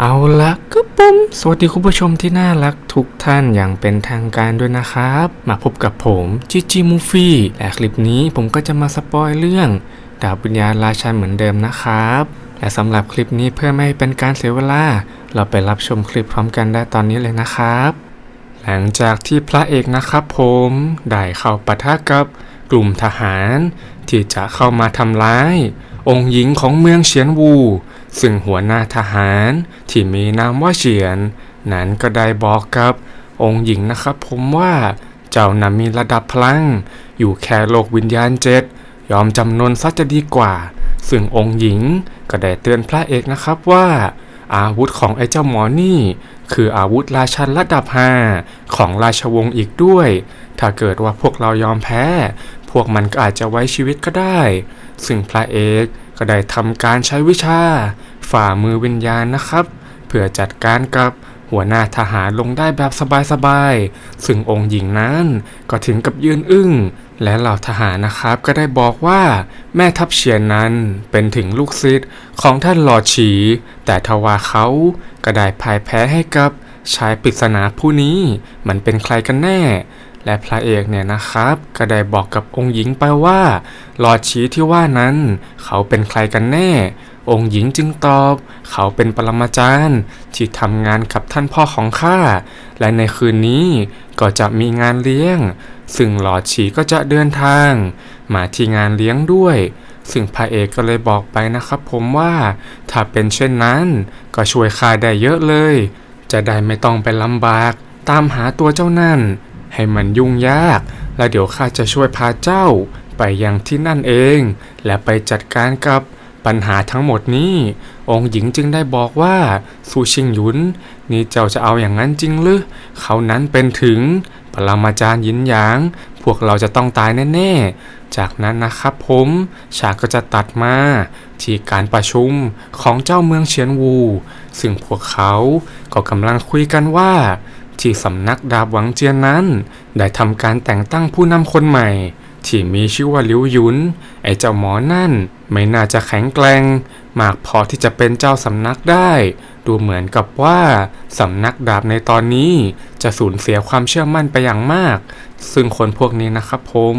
เอาละก็ปุ้มสวัสดีคุณผู้ชมที่น่ารักทุกท่านอย่างเป็นทางการด้วยนะครับ มาพบกับผมจิจิมูฟี่และคลิปนี้ผมก็จะมาสปอยเรื่อง ดาบวิญญาณราชันเหมือนเดิมนะครับ และสำหรับคลิปนี้เพื่อไม่ให้เป็นการเสียเวลา เราไปรับชมคลิปพร้อมกันได้ตอนนี้เลยนะครับ หลังจากที่พระเอกนะครับผมได้เข้าปะทะกับกลุ่มทหาร ที่จะเข้ามาทำร้าย องค์หญิงของเมืองเฉียนวู ซึ่งหัวหน้าทหารที่มีนามว่าเฉียน นั้นก็ได้บอกกับ องค์หญิงนะครับผมว่าเจ้านั้นมีระดับพลัง อยู่แค่โลกวิญญาณเจ็ดยอมจำนนซะจะดีกว่า ซึ่งองค์หญิงก็ได้เตือนพระเอกนะครับว่า อาวุธของไอ้เจ้าหมอนี่ คืออาวุธราชันระดับห้าของราชวงศ์อีกด้วย ถ้าเกิดว่าพวกเรายอมแพ้ พวกมันก็อาจจะไว้ชีวิตก็ได้ ซึ่งพระเอก ก็ได้ทำการใช้วิชา ฝ่ามือวิญญาณนะครับ เพื่อจัดการกับหัวหน้าทหารลงได้แบบสบายๆ ซึ่งองค์หญิงนั้นก็ถึงกับยืนอึ้ง และเหล่าทหารนะครับก็ได้บอกว่าแม่ทัพเฉียนนั้นเป็นถึงลูกศิษย์ของท่านหลอดฉี แต่ทว่าเขาก็ได้พ่ายแพ้ให้กับชายปริศนาผู้นี้มันเป็นใครกันแน่ และพระเอกเนี่ยนะครับ ก็ได้บอกกับองค์หญิงไปว่าหลอดชีที่ว่านั้น เขาเป็นใครกันแน่ องค์หญิงจึงตอบ เขาเป็นปรมาจารย์ที่ทำงานกับท่านพ่อของข้าและในคืนนี้ก็จะมีงานเลี้ยง ซึ่งหลอดฉีก็จะเดินทาง มาที่งานเลี้ยงด้วย ซึ่งพระเอกก็เลยบอกไปนะครับ ผมว่าถ้าเป็นเช่นนั้นก็ช่วยข้าได้เยอะเลย จะได้ไม่ต้องไปลำบาก ตามหาตัวเจ้านั่น ให้มันยุ่งยาก และเดี๋ยวข้าจะช่วยพาเจ้าไปยังที่นั่นเอง และไปจัดการกับปัญหาทั้งหมดนี้ องค์หญิงจึงได้บอกว่าซูชิงหยุน นี่เจ้าจะเอาอย่างนั้นจริงหรือเขานั้นเป็นถึงปรมาจารย์ยินหยาง พวกเราจะต้องตายแน่ๆ จากนั้นนะครับผมฉากก็จะตัดมาที่การประชุมของเจ้าเมืองเฉียนวู ซึ่งพวกเขาก็กำลังคุยกันว่า ที่สำนักดาบหวังเจียนนั้น ได้ทำการแต่งตั้งผู้นำคนใหม่ ที่มีชื่อว่าลิวยุน ไอ้เจ้าหมอนั่น ไม่น่าจะแข็งแกร่งมากพอที่จะเป็นเจ้าสำนักได้ ดูเหมือนกับว่าสำนักดาบในตอนนี้จะสูญเสียความเชื่อมั่นไปอย่างมาก ซึ่งคนพวกนี้นะครับผม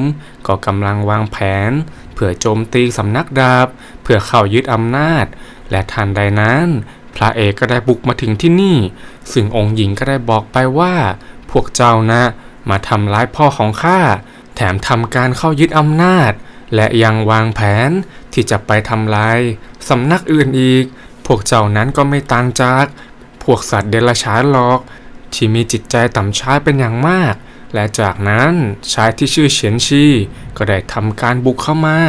ก็กำลังวางแผน เพื่อโจมตีสำนักดาบ เพื่อเข้ายึดอำนาจ และทันใดนั้น พระเอกก็ได้บุกมาถึงที่นี่ ซึ่งองค์หญิงก็ได้บอกไปว่า พวกเจ้านะมาทำร้ายพ่อของข้า แถมทำการเข้ายึดอำนาจ และยังวางแผนที่จะไปทำลายสำนักอื่นอีก พวกเจ้านั้นก็ไม่ต่างจาก พวกสัตว์เดรัจฉานหรอก ที่มีจิตใจต่ำช้าเป็นอย่างมาก และจากนั้นชายที่ชื่อเฉียนชีก็ได้ทำการบุกเข้ามา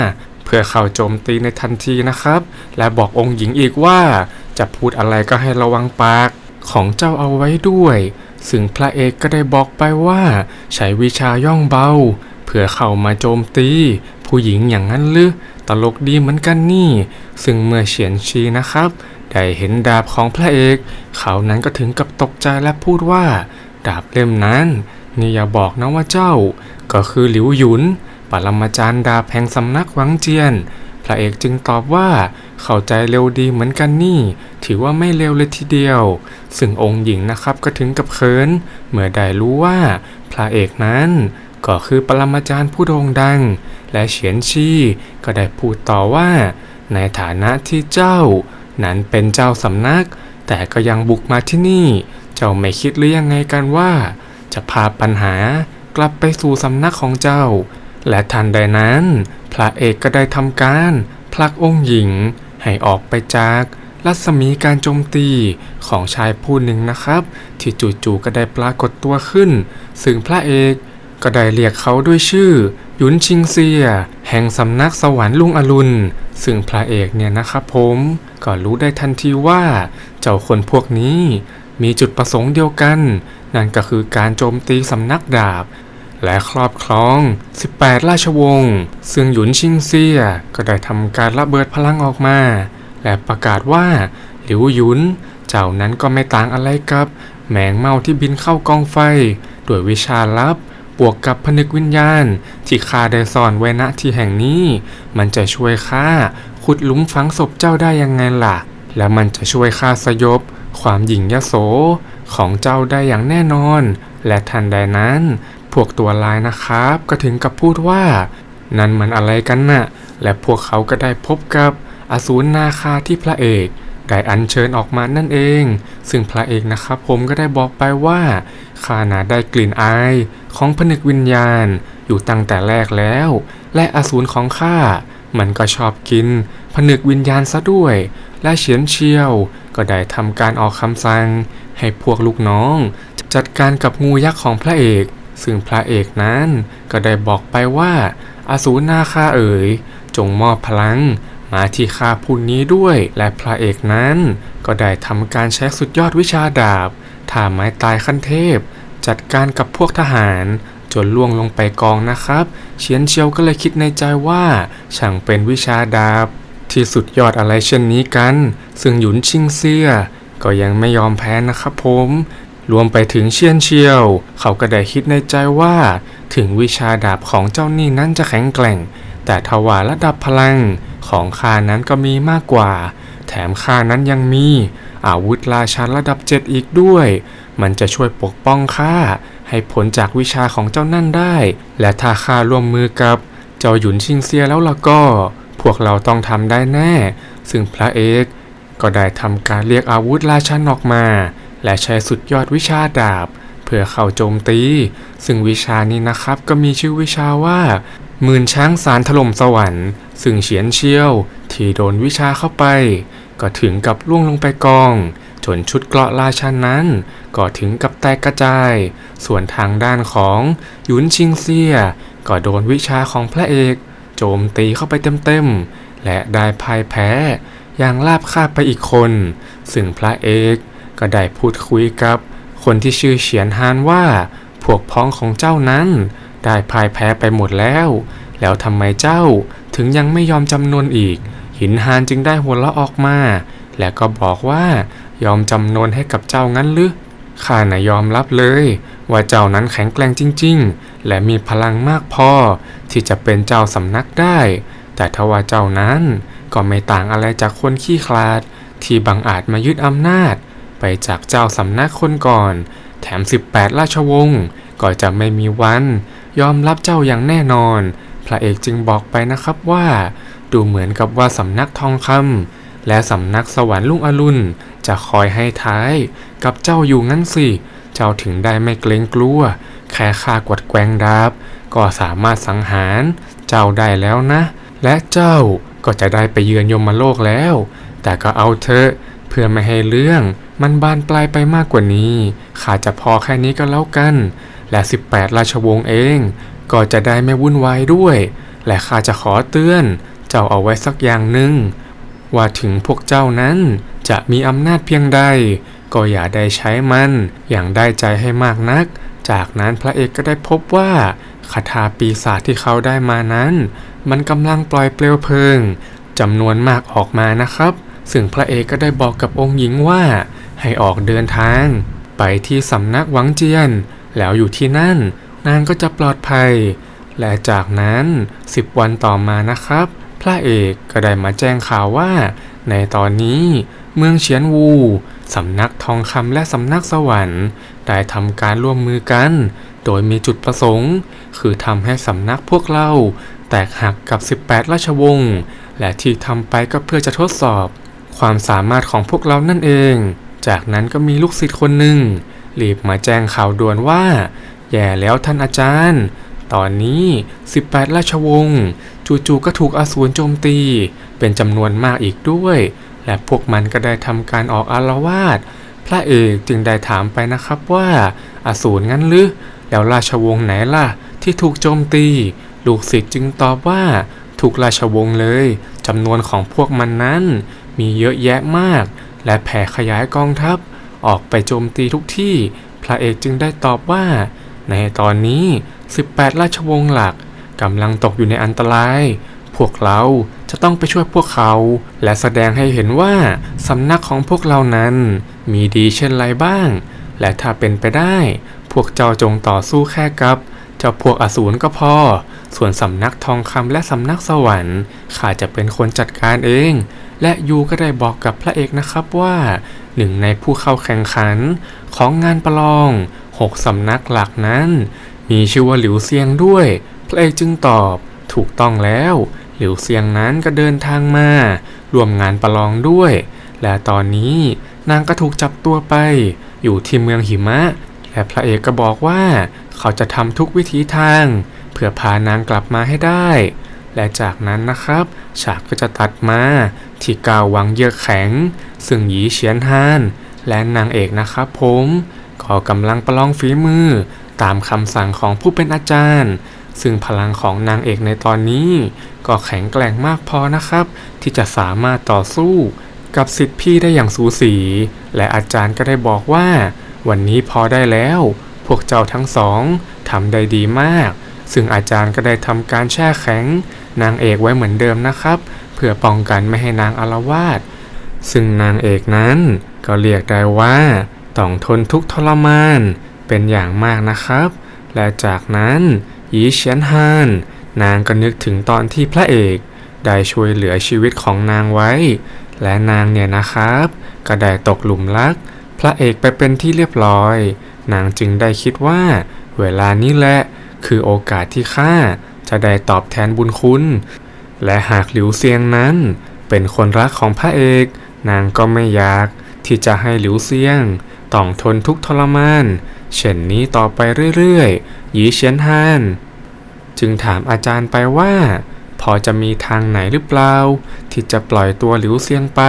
เพื่อเข้าโจมตีในทันทีนะครับ และบอกองค์หญิงอีกว่า จะพูดอะไรก็ให้ระวังปากของเจ้าเอาไว้ด้วย ซึ่งพระเอกก็ได้บอกไปว่า ใช้วิชาย่องเบาเพื่อเข้ามาโจมตี ผู้หญิงอย่างนั้นหรือตลกดีเหมือนกันนี่ ซึ่งเมื่อเฉียนชีนะครับ ได้เห็นดาบของพระเอก เขานั้นก็ถึงกับตกใจและพูดว่า ดาบเล่มนั้น นี่อย่าบอกนะว่าเจ้า ก็คือหลิวหยุนปรมาจารย์ดาบแห่งสำนักหวังเจียน พระเอกจึงตอบว่า เข้าใจเร็วดีเหมือนกันนี่ ถือว่าไม่เร็วเลยทีเดียว ซึ่งองค์หญิงนะครับก็ถึงกับเขินเมื่อได้รู้ว่าพระเอกนั้นก็คือปรมาจารย์ผู้โด่งดัง และเฉียนชี่ก็ได้พูดต่อว่า ในฐานะที่เจ้า นั้นเป็นเจ้าสำนัก แต่ก็ยังบุกมาที่นี่ เจ้าไม่คิดหรือยังไงกันว่า จะพาปัญหากลับไปสู่สำนักของเจ้า และทันใดนั้น พระเอกก็ได้ทำการผลักองค์หญิง ให้ออกไปจากรัศมีการโจมตีของชายผู้หนึ่งนะครับ ที่จู่ๆก็ได้ปรากฏตัวขึ้น ซึ่งพระเอกก็ได้เรียกเขาด้วยชื่อ หยุนชิงเซีย แห่งสำนักสวรรค์ลุงอรุณ ซึ่งพระเอกเนี่ยนะครับผมก็รู้ได้ทันทีว่า เจ้าคนพวกนี้มีจุดประสงค์เดียวกัน นั่นก็คือการโจมตีสำนักดาบ และครอบครอง 18 ราชวงศ์ ซึ่งหยุนชิงเซียก็ได้ทำการระเบิดพลังออกมา และประกาศว่าหลิวหยุน เจ้านั้นก็ไม่ต่างอะไรกับ แมงเมาที่บินเข้ากองไฟ ด้วยวิชาลับบวกกับผนึกวิญญาณ ที่ข้าได้ซ่อนไว้ณที่แห่งนี้ มันจะช่วยข้าขุดหลุมฝังศพเจ้าได้ยังไงล่ะ และมันจะช่วยข้าสยบ ความหยิ่งยโสของเจ้าได้อย่างแน่นอน และทันใดนั้น พวกตัวลายนะครับ ก็ถึงกับพูดว่า นั่นมันอะไรกันน่ะ และพวกเขาก็ได้พบกับอสูรนาคาที่พระเอกได้อัญเชิญออกมานั่นเอง ซึ่งพระเอกนะครับผมก็ได้บอกไปว่าข้านาได้กลิ่นอายของผนึกวิญญาณอยู่ตั้งแต่แรกแล้ว และอสูรของข้ามันก็ชอบกิน ผนึกวิญญาณซะด้วย และเฉียนเชียว ก็ได้ทำการออกคำสั่ง ให้พวกลูกน้อง จัดการกับงูยักษ์ของพระเอก ซึ่งพระเอกนั้นก็ได้บอกไปว่า อสูรนาคาเอ๋ย จงมอบพลังมาที่ข้าผู้นี้ด้วย และพระเอกนั้น ก็ได้ทำการใช้สุดยอดวิชาดาบท่าไม้ตายขั้นเทพ จัดการกับพวกทหารจนล่วงลงไปกองนะครับ เฉียนเชียวก็เลยคิดในใจว่า ช่างเป็นวิชาดาบ ที่สุดยอดอะไรเช่นนี้กัน ซึ่งหยุนชิงเซียก็ยังไม่ยอมแพ้นะครับผม รวมไปถึงเชียนเชียว เขาก็ได้คิดในใจว่า ถึงวิชาดาบของเจ้านี่นั้นจะแข็งแกร่ง แต่ทว่าระดับพลังของข้านั้นก็มีมากกว่า แถมข้านั้นยังมี อาวุธราชันระดับเจ็ดอีกด้วย มันจะช่วยปกป้องข้าให้ผลจากวิชาของเจ้านั่นได้ และถ้าข้าร่วมมือกับ เจ้าหยุนชิงเซียแล้วล่ะก็ พวกเราต้องทำได้แน่ ซึ่งพระเอกก็ได้ทำการเรียกอาวุธราชันออกมา และใช้สุดยอดวิชาดาบ เพื่อเข้าโจมตี ซึ่งวิชานี้นะครับก็มีชื่อวิชาว่าหมื่นช้างสารถล่มสวรรค์ ซึ่งเฉียนเชี่ยว ที่โดนวิชาเข้าไป ก็ถึงกับล่วงลงไปกอง จนชุดเกราะราชันนั้น ก็ถึงกับแตกกระจาย ส่วนทางด้านของหยุนชิงเซีย ก็โดนวิชาของพระเอก โจมตีเข้าไปเต็มๆและได้พ่ายแพ้อย่างลาบคาบไปอีกคน ซึ่งพระเอก ก็ได้พูดคุยกับ คนที่ชื่อเฉียนฮานว่า พวกพ้องของเจ้านั้น ได้พ่ายแพ้ไปหมดแล้ว แล้วทำไมเจ้าถึงยังไม่ยอมจำนวนอีก หินฮานจึงได้หัวเราะออกมา และก็บอกว่ายอมจำนวนให้กับเจ้างั้นหรือข้าน่ะยอมรับเลย ว่าเจ้านั้นแข็งแกร่งจริง ๆ และมีพลังมากพอ ที่จะเป็นเจ้าสำนักได้ แต่ทว่าเจ้านั้นก็ไม่ต่างอะไรจากคนขี้คลาด ที่บังอาจมายึดอำนาจ ไปจากเจ้าสำนักคนก่อน แถม 18 ราชวงศ์ก็จะไม่มีวัน ยอมรับเจ้าอย่างแน่นอน พระเอกจึงบอกไปนะครับว่า ดูเหมือนกับว่าสำนักทองคำและสำนักสวรรค์ลุงอรุณ จะคอยให้ท้ายกับเจ้าอยู่งั้นสิ เจ้าถึงได้ไม่เกรงกลัว แค่ข้ากวดแกงดาบ ก็สามารถสังหาร เจ้าได้แล้วนะ และเจ้าก็จะได้ไปเยือนยมโลกแล้ว แต่ก็เอาเถอะ พื่อไม่ให้เรื่อง มันบานปลายไปมากกว่านี้ข้าจะพอแค่นี้ก็แล้วกัน และ 18 ราชวงศ์เอง ก็จะได้ไม่วุ่นวายด้วย และข้าจะขอเตือน เจ้าเอาไว้สักอย่างหนึ่งว่าถึงพวกเจ้านั้นจะมีอำนาจเพียงใด ก็อย่าได้ใช้มันอย่างได้ใจให้มากนัก จากนั้นพระเอกก็ได้พบว่าคาถาปีศาจที่เขาได้มานั้น มันกำลังปล่อยเปลวเพลิงจำนวนมากออกมานะครับ ซึ่งพระเอกก็ได้บอกกับองค์หญิงว่า ให้ออกเดินทาง ไปที่สำนักหวังเจียน แล้วอยู่ที่นั่น นางก็จะปลอดภัย และจากนั้น 10 วันต่อมานะครับ พระเอกก็ได้มาแจ้งข่าวว่า ในตอนนี้เมืองเฉียนวูสำนักทองคำและสำนักสวรรค์ ได้ทำการร่วมมือกัน โดยมีจุดประสงค์ คือทำให้สำนักพวกเรา แตกหักกับ 18 ราชวงศ์ และที่ทำไปก็เพื่อจะทดสอบ ความสามารถของพวกเรานั่นเอง จากนั้นก็มีลูกศิษย์คนหนึ่งรีบมาแจ้งข่าวด่วนว่า แย่แล้วท่านอาจารย์ ตอนนี้ 18 ราชวงศ์จู่ๆก็ถูกอสูรโจมตี เป็นจำนวนมากอีกด้วย และพวกมันก็ได้ทำการออกอารวาสพระเอกจึงได้ถามไปนะครับว่าอสูรงั้นหรือแล้วราชวงศ์ไหนล่ะ ที่ถูกโจมตี ลูกศิษย์จึงตอบว่าถูกราชวงศ์เลยจำนวนของพวกมันนั้น มีเยอะแยะมาก และแผ่ขยายกองทัพ ออกไปโจมตีทุกที่ พระเอกจึงได้ตอบว่า ในตอนนี้ 18 ราชวงศ์หลักกำลังตกอยู่ในอันตราย พวกเราจะต้องไปช่วยพวกเขา และแสดงให้เห็นว่าสำนักของพวกเรานั้น มีดีเช่นไรบ้าง และถ้าเป็นไปได้ พวกเจ้าจงต่อสู้แค่กับเจ้าพวกอสูรก็พอ ส่วนสำนักทองคำและสำนักสวรรค์ข้าจะเป็นคนจัดการเอง และยูก็ได้บอกกับพระเอกนะครับว่า หนึ่งในผู้เข้าแข่งขันของงานประลองหกสำนักหลักนั้น มีชื่อว่าหลิวเซียงด้วย พระเอกจึงตอบถูกต้องแล้ว หลิวเซียงนั้นก็เดินทางมาร่วมงานประลองด้วย และตอนนี้นางก็ถูกจับตัวไป อยู่ที่เมืองหิมะ และพระเอกก็บอกว่า เขาจะทำทุกวิถีทาง เพื่อพานางกลับมาให้ได้ และจากนั้นนะครับ ฉากก็จะตัดมา ที่กาววังเยือกแข็ง ซึ่งหยีเฉียนฮานและนางเอกนะครับผมก็กำลังประลองฝีมือตามคำสั่งของผู้เป็นอาจารย์ ซึ่งพลังของนางเอกในตอนนี้ ก็แข็งแกร่งมากพอนะครับ ที่จะสามารถต่อสู้กับสิทธิพี่ได้อย่างสูสี และอาจารย์ก็ได้บอกว่า วันนี้พอได้แล้ว พวกเจ้าทั้งสองทำได้ดีมาก ซึ่งอาจารย์ก็ได้ทำการแช่แข็ง นางเอกไว้เหมือนเดิมนะครับ เพื่อป้องกันไม่ให้นางอารวาสซึ่งนางเอกนั้นก็เรียกได้ว่าต้องทนทุกทรมานเป็นอย่างมากนะครับ และจากนั้นยีเฉียนฮานนางก็นึกถึงตอนที่พระเอกได้ช่วยเหลือชีวิตของนางไว้ และนางเนี่ยนะครับ ก็ได้ตกหลุมรัก พระเอกไปเป็นที่เรียบร้อย นางจึงได้คิดว่า เวลานี้แหละ คือโอกาสที่ข้าจะได้ตอบแทนบุญคุณ และหากหลิวเซียงนั้น เป็นคนรักของพระเอก นางก็ไม่อยาก ที่จะให้หลิวเซียง ต้องทนทุกทรมาน เช่นนี้ต่อไปเรื่อยๆ หยีเฉียนฮาน จึงถามอาจารย์ไปว่า พอจะมีทางไหนหรือเปล่า ที่จะปล่อยตัวหลิวเซียงไป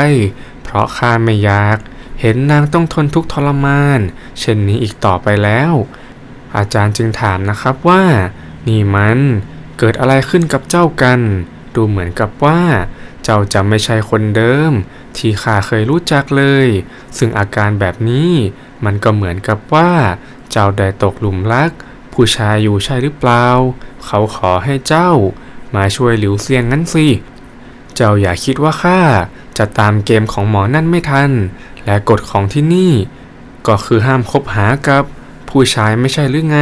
เพราะข้าไม่อยาก เห็นนางต้องทนทุกทรมาน เช่นนี้อีกต่อไปแล้ว อาจารย์จึงถามนะครับว่า นี่มันเกิดอะไรขึ้นกับเจ้ากัน ดูเหมือนกับว่า เจ้าจะไม่ใช่คนเดิม ที่ข้าเคยรู้จักเลย ซึ่งอาการแบบนี้มันก็เหมือนกับว่า เจ้าได้ตกหลุมรัก ผู้ชายอยู่ใช่หรือเปล่า เขาขอให้เจ้า มาช่วยหลิวเซียงงั้นสิ เจ้าอย่าคิดว่าข้าจะตามเกมของหมอนั่นไม่ทัน และกฎของที่นี่ ก็คือห้ามคบหากับ ผู้ชายไม่ใช่หรือไง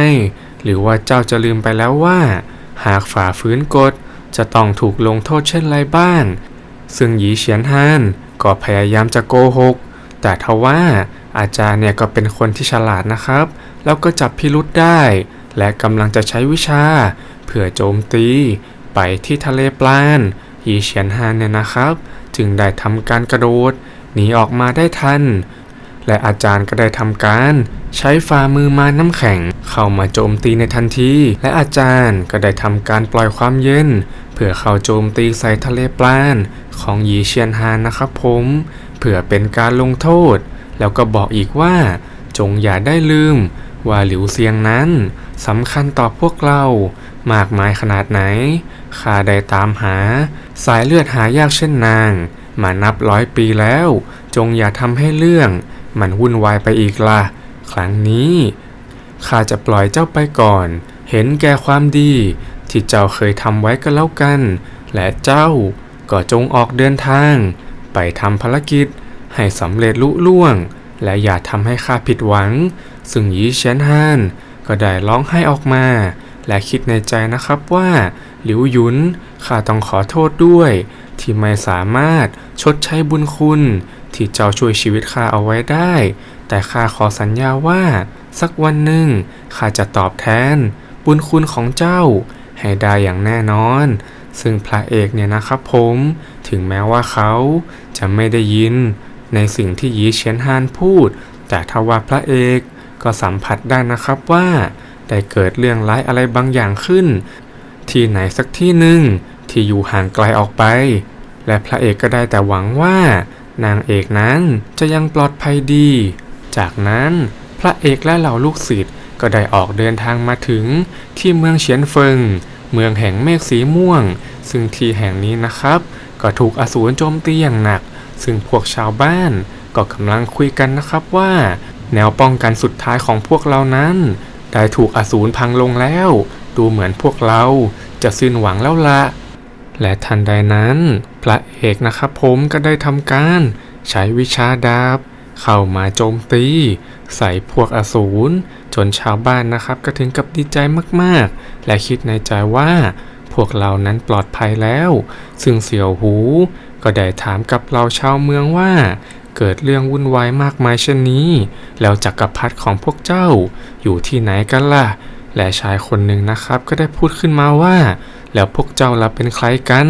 หรือว่าเจ้าจะลืมไปแล้วว่า หากฝ่าฝืนกฎ จะต้องถูกลงโทษเช่นไรบ้าง ซึ่งหยีเฉียนฮานก็พยายามจะโกหก แต่ทว่าอาจารย์เนี่ยก็เป็นคนที่ฉลาดนะครับ แล้วก็จับพิรุษได้ และกำลังจะใช้วิชา เพื่อโจมตี ไปที่ทะเลปลานหยีเฉียนฮานเนี่ยนะครับ จึงได้ทำการกระโดดหนีออกมาได้ทัน และอาจารย์ก็ได้ทำการ ใช้ฝ่ามือมาน้ำแข็ง เข้ามาโจมตีในทันที และอาจารย์ก็ได้ทำการปล่อยความเย็น เพื่อเข้าโจมตีใส่ทะเลปลานของยีเชียนฮานนะครับผม เพื่อเป็นการลงโทษ แล้วก็บอกอีกว่า จงอย่าได้ลืม ว่าหลิวเซียงนั้นสำคัญต่อพวกเรามากมายขนาดไหน ข้าได้ตามหา สายเลือดหายากเช่นนาง มานับร้อยปีแล้ว จงอย่าทำให้เรื่อง มันวุ่นวายไปอีกล่ะ ครั้งนี้ข้าจะปล่อยเจ้าไปก่อน เห็นแก่ความดี ที่เจ้าเคยทำไว้ก็แล้วกัน และเจ้าก็จงออกเดินทาง ไปทำภารกิจ ให้สำเร็จลุล่วง และอย่าทำให้ข้าผิดหวัง ซึ่งยีเฉียนฮานก็ได้ร้องไห้ออกมา และคิดในใจนะครับว่า หลิวหยุนข้าต้องขอโทษด้วย ที่ไม่สามารถชดใช้บุญคุณ ที่เจ้าช่วยชีวิตข้าเอาไว้ได้ แต่ข้าขอสัญญาว่า สักวันหนึ่งข้าจะตอบแทน บุญคุณของเจ้า ให้ได้อย่างแน่นอน ซึ่งพระเอกเนี่ยนะครับผม ถึงแม้ว่าเขาจะไม่ได้ยิน ในสิ่งที่ยีเฉียนฮานพูด แต่ทว่าพระเอกก็สัมผัสได้นะครับว่า ได้เกิดเรื่องร้ายอะไรบางอย่างขึ้น ที่ไหนสักที่หนึ่งที่อยู่ห่างไกลออกไป และพระเอกก็ได้แต่หวังว่า นางเอกนั้นจะยังปลอดภัยดี จากนั้นพระเอกและเหล่าลูกศิษย์ก็ได้ออกเดินทางมาถึงที่เมืองเฉียนเฟิง เมืองแห่งเมฆสีม่วง ซึ่งที่แห่งนี้นะครับ ก็ถูกอสูรโจมตีอย่างหนัก ซึ่งพวกชาวบ้านก็กำลังคุยกันนะครับว่า แนวป้องกันสุดท้ายของพวกเรานั้น ได้ถูกอสูรพังลงแล้ว ดูเหมือนพวกเราจะสิ้นหวังแล้วละ และทันใดนั้น พระเอกนะครับผมก็ได้ทำการใช้วิชาดาบ เข้ามาโจมตี ใส่พวกอสูรจนชาวบ้านนะครับก็ถึงกับดีใจมากๆ และคิดในใจว่า พวกเรานั้นปลอดภัยแล้ว ซึ่งเสี่ยวหู ก็ได้ถามกับเราชาวเมืองว่าเกิดเรื่องวุ่นวายมากมายเช่นนี้ แล้วจักรพรรดิของพวกเจ้าอยู่ที่ไหนกันล่ะ และชายคนหนึ่งนะครับก็ได้พูดขึ้นมาว่า แล้วพวกเจ้าล่ะเป็นใครกัน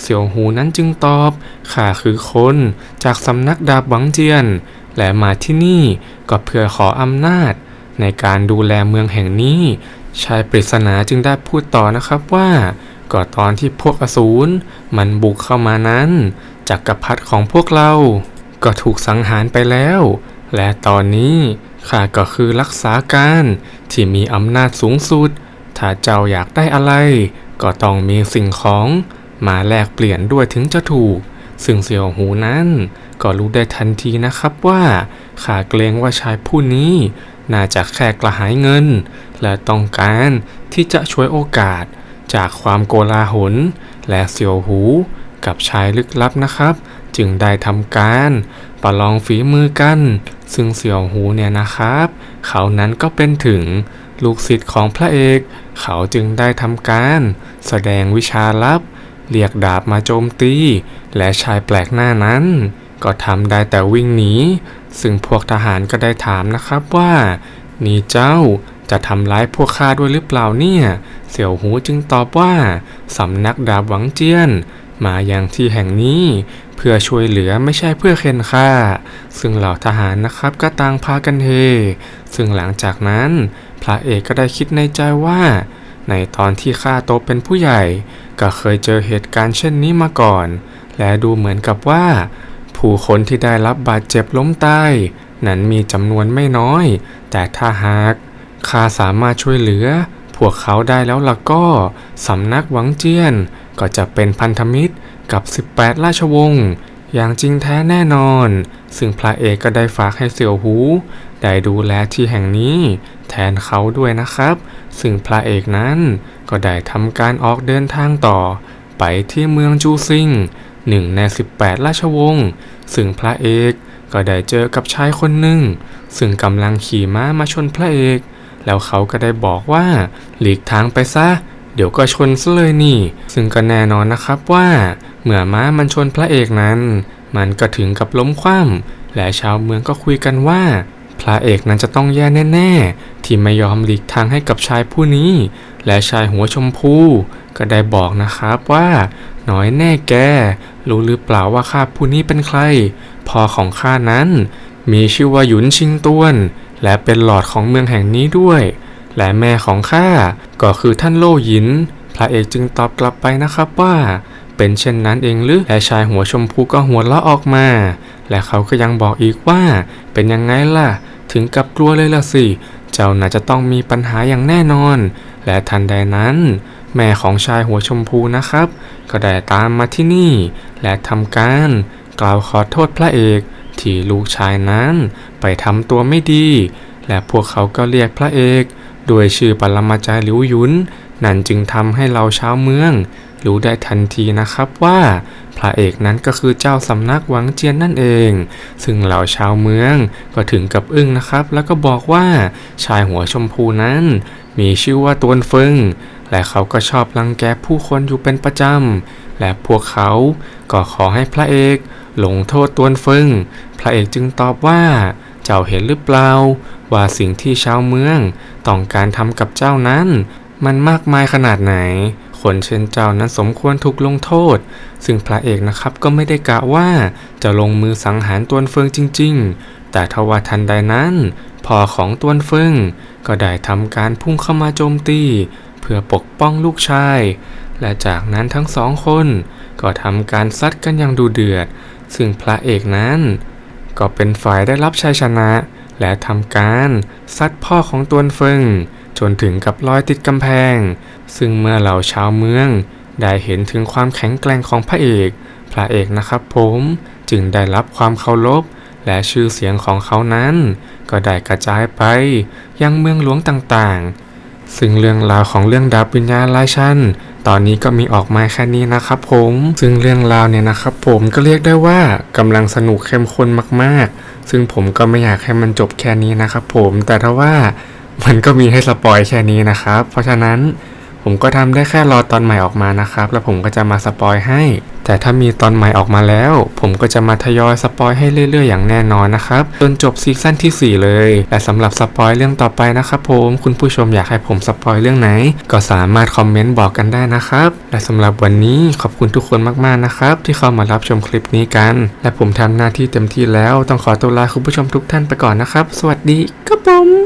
เสี่ยวหูนั้นจึงตอบข้าคือคนจากสำนักดาบหวังเจียน และมาที่นี่ก็เพื่อขออำนาจ ในการดูแลเมืองแห่งนี้ ชายปริศนาจึงได้พูดต่อนะครับว่าก็ตอนที่พวกอสูรมันบุกเข้ามานั้นจักกรพรรดิของพวกเรา ก็ถูกสังหารไปแล้ว และตอนนี้ข้าก็คือรักษาการที่มีอำนาจสูงสุด ถ้าเจ้าอยากได้อะไร ก็ต้องมีสิ่งของมาแลกเปลี่ยนด้วยถึงจะถูก ซึ่งเสี่ยวหูนั้น ก็รู้ได้ทันทีนะครับว่าขาเกรงว่าชายผู้นี้น่าจะแค่กระหายเงิน และต้องการที่จะช่วยโอกาสจากความโกลาหล และเสี่ยวหูกับชายลึกลับนะครับ จึงได้ทำการประลองฝีมือกัน ซึ่งเสี่ยวหูเนี่ยนะครับ เขานั้นก็เป็นถึง ลูกศิษย์ของพระเอก เขาจึงได้ทำการ แสดงวิชาลับ เรียกดาบมาโจมตี และชายแปลกหน้านั้น ก็ทำได้แต่วิ่งหนี ซึ่งพวกทหารก็ได้ถามนะครับว่า นี่เจ้าจะทำร้ายพวกข้าด้วยหรือเปล่าเนี่ย เสี่ยวหูจึงตอบว่า สำนักดาบหวังเจียน มาอย่างที่แห่งนี้ พื่อช่วยเหลือไม่ใช่เพื่อเข็นฆ่า ซึ่งเหล่าทหารนะครับก็ต่างพากันเฮ ซึ่งหลังจากนั้นพระเอกก็ได้คิดในใจว่า ในตอนที่ข้าโตเป็นผู้ใหญ่ ก็เคยเจอเหตุการณ์เช่นนี้มาก่อน และดูเหมือนกับว่า ผู้คนที่ได้รับบาดเจ็บล้มตายนั้นมีจำนวนไม่น้อย แต่ถ้าหากข้าสามารถช่วยเหลือ พวกเขาได้แล้วล่ะก็สำนักหวังเจียนก็จะเป็นพันธมิตร กับ 18 ราชวงศ์อย่างจริงแท้แน่นอน ซึ่งพระเอกก็ได้ฝากให้เสี่ยวหูได้ดูแลที่แห่งนี้ แทนเขาด้วยนะครับ ซึ่งพระเอกนั้นก็ได้ทำการออกเดินทางต่อ ไปที่เมืองจูซิงหนึ่งใน 18 ราชวงศ์ซึ่งพระเอกก็ได้เจอกับชายคนหนึ่ง ซึ่งกำลังขี่ม้ามาชนพระเอก แล้วเขาก็ได้บอกว่า หลีกทางไปซะ เดี๋ยวก็ชนซะเลยนี่ ซึ่งก็แน่นอนนะครับว่า เมื่อม้ามันชนพระเอกนั้น มันก็ถึงกับล้มคว่ำและชาวเมืองก็คุยกันว่า พระเอกนั้นจะต้องแย่แน่ ๆ ที่ไม่ยอมหลีกทางให้กับชายผู้นี้ และชายหัวชมพูก็ได้บอกนะครับว่า น้อยแน่แก รู้หรือเปล่าว่าข้าผู้นี้เป็นใครพ่อของข้านั้น มีชื่อว่าหยุนชิงตวน และเป็นหลอดของเมืองแห่งนี้ด้วย และแม่ของข้าก็คือท่านโลหยิน พระเอกจึงตอบกลับไปนะครับว่า เป็นเช่นนั้นเองหรือและชายหัวชมพูก็หัวเราะออกมา และเขาก็ยังบอกอีกว่า เป็นยังไงล่ะ ถึงกับกลัวเลยล่ะสิ เจ้าน่าจะต้องมีปัญหาอย่างแน่นอน และทันใดนั้น แม่ของชายหัวชมพูนะครับ ก็ได้ตามมาที่นี่ และทำการกล่าวขอโทษพระเอกที่ลูกชายนั้นไปทำตัวไม่ดี และพวกเขาก็เรียกพระเอก ด้วยชื่อปรมาจารย์หลิวยุน นั่นจึงทำให้เราชาวเมือง รู้ได้ทันทีนะครับว่าพระเอกนั้นก็คือเจ้าสำนักหวังเจียนนั่นเอง ซึ่งเหล่าชาวเมืองก็ถึงกับอึ้งนะครับ แล้วก็บอกว่าชายหัวชมพูนั้น มีชื่อว่าตวนเฟิง และเขาก็ชอบรังแกผู้คนอยู่เป็นประจำ และพวกเขาก็ขอให้พระเอกลงโทษตวนเฟิง พระเอกจึงตอบว่า เจ้าเห็นหรือเปล่า ว่าสิ่งที่ชาวเมือง ต้องการทำกับเจ้านั้น มันมากมายขนาดไหน คนเช่นเจ้านั้นสมควรถูกลงโทษ ซึ่งพระเอกนะครับก็ไม่ได้กะว่าจะลงมือสังหารตวนเฟิงจริง ๆ แต่ทว่าทันใดนั้นพ่อของตวนเฟิงก็ได้ทำการพุ่งเข้ามาโจมตี เพื่อปกป้องลูกชาย และจากนั้นทั้งสองคน ก็ทำการซัดกันอย่างดูเดือด ซึ่งพระเอกนั้น ก็เป็นฝ่ายได้รับชัยชนะ และทำการซัดพ่อของตวนเฟิง จนถึงกับลอยติดกำแพง ซึ่งเมื่อเหล่าชาวเมือง ได้เห็นถึงความแข็งแกร่งของพระเอก พระเอกนะครับผมจึงได้รับความเคารพและชื่อเสียงของเขานั้น ก็ได้กระจายไปยังเมืองหลวงต่างๆ ซึ่งเรื่องราวของเรื่องดาบวิญญาณราชันตอนนี้ก็มีออกมาแค่นี้นะครับผม ซึ่งเรื่องราวเนี่ยนะครับผมก็เรียกได้ว่ากำลังสนุกเข้มข้นมากๆ ซึ่งผมก็ไม่อยากให้มันจบแค่นี้นะครับผม แต่ถ้าว่า มันก็มีให้สปอยแค่นี้นะครับ เพราะฉะนั้นผมก็ทำได้แค่รอตอนใหม่ออกมานะครับ แล้วผมก็จะมาสปอยให้ แต่ถ้ามีตอนใหม่ออกมาแล้ว ผมก็จะมาทยอยสปอยให้เรื่อยๆ อย่างแน่นอนนะครับ จนจบซีซั่นทีสี่4 เลย และสำหรับสปอยเรื่องต่อไปนะครับผม คุณผู้ชมอยากให้ผมสปอยเรื่องไหน ก็สามารถคอมเมนต์บอกกันได้นะครับ และสำหรับวันนี้ขอบคุณทุกคนมากๆนะครับ ที่เข้ามารับชมคลิปนี้กัน และผมทำหน้าที่เต็มที่แล้วต้องขอตัวลาคุณผู้ชมทุกท่านไปก่อนนะครับ สวัสดีครับผม